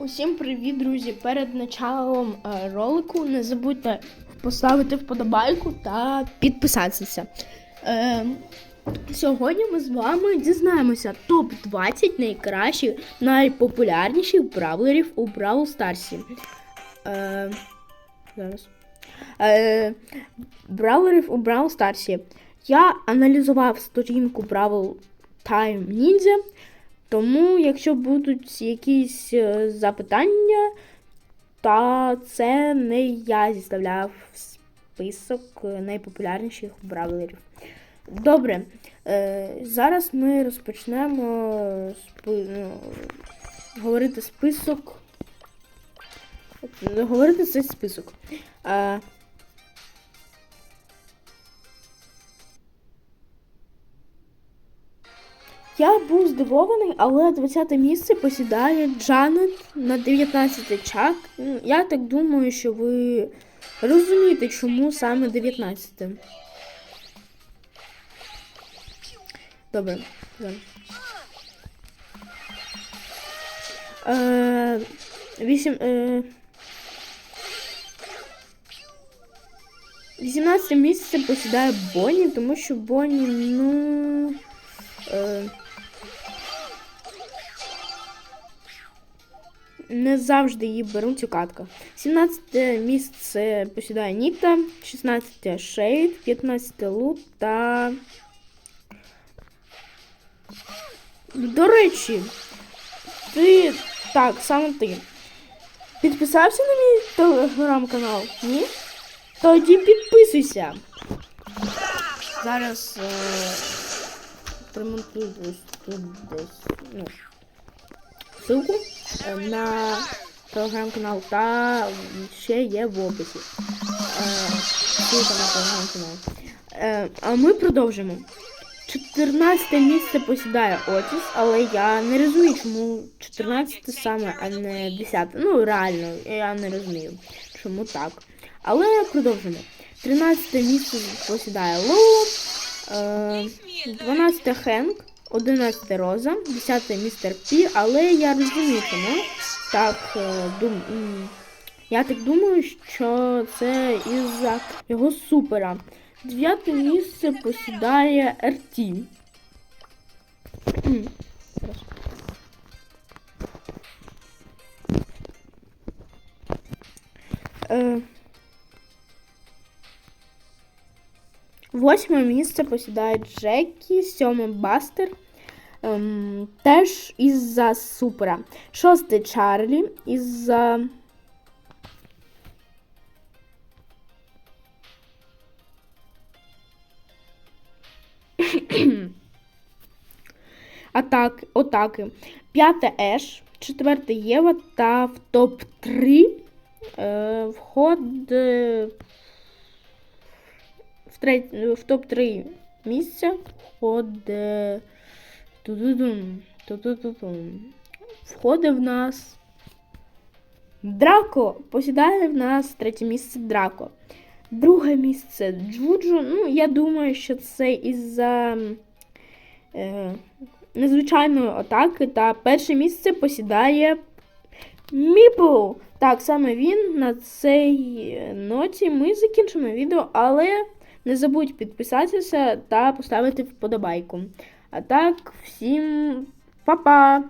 Усім привіт, друзі! Перед началом е, ролику не забудьте поставити вподобайку та підписатися. Е, сьогодні ми з вами дізнаємося топ-20 найкращих, найпопулярніших бравлерів у Бравл Старсі. Е, зараз. Е, бравлерів у Бравл Старсі. Я аналізував сторінку Бравл Time Ninja. Тому, якщо будуть якісь е, запитання, то це не я зіставляв список е, найпопулярніших бравлерів. Добре, е, зараз ми розпочнемо спи, ну, говорити список. Говорити цей список. Я був здивований, але 20 місце посідає Джанет на 19 чак. Я так думаю, що ви розумієте, чому саме 19. Добре. зараз. Е, 8, е, 18 місце посідає Бонні, тому що Бонні, ну. Е, не завжди її беруть у катка. 17 місце посідає Ніта, 16 Шейд, 15 Лут та. До речі, ти. Так, саме ти. Підписався на мій телеграм-канал? Ні? Тоді підписуйся. Зараз е... примонтую ось тут десь. Ну, ссылку на телеграм-канал та ще є в описі. Е, на телеграм-канал. Е, А ми продовжимо. 14 місце посідає Отіс, але я не розумію, чому 14 саме, а не 10. Ну, реально, я не розумію, чому так. Але продовжимо. 13 місце посідає Лоу, е, 12 Хенк, 11 Роза, 10 містер Пі, але я розумію, чому. Так, е, дум... я так думаю, що це із-за його супера. Дев'яте місце посідає РТ. Е, Восьме місце посідає Джекі, сьоме Бастер. Ем, теж із-за супера. Шосте Чарлі із-за. Атак, Отаки. П'яте Еш, четверте Єва та в топ-3 е, вход е, в, топ-3 місця входить. Входить в нас Драко. Посідає в нас третє місце Драко. Друге місце Джуджу. Ну, я думаю, що це із-за е, незвичайної атаки. Та перше місце посідає Міпл. Так, саме він на цій ноті ми закінчимо відео, але не забудь підписатися та поставити вподобайку. А так, всім па-па!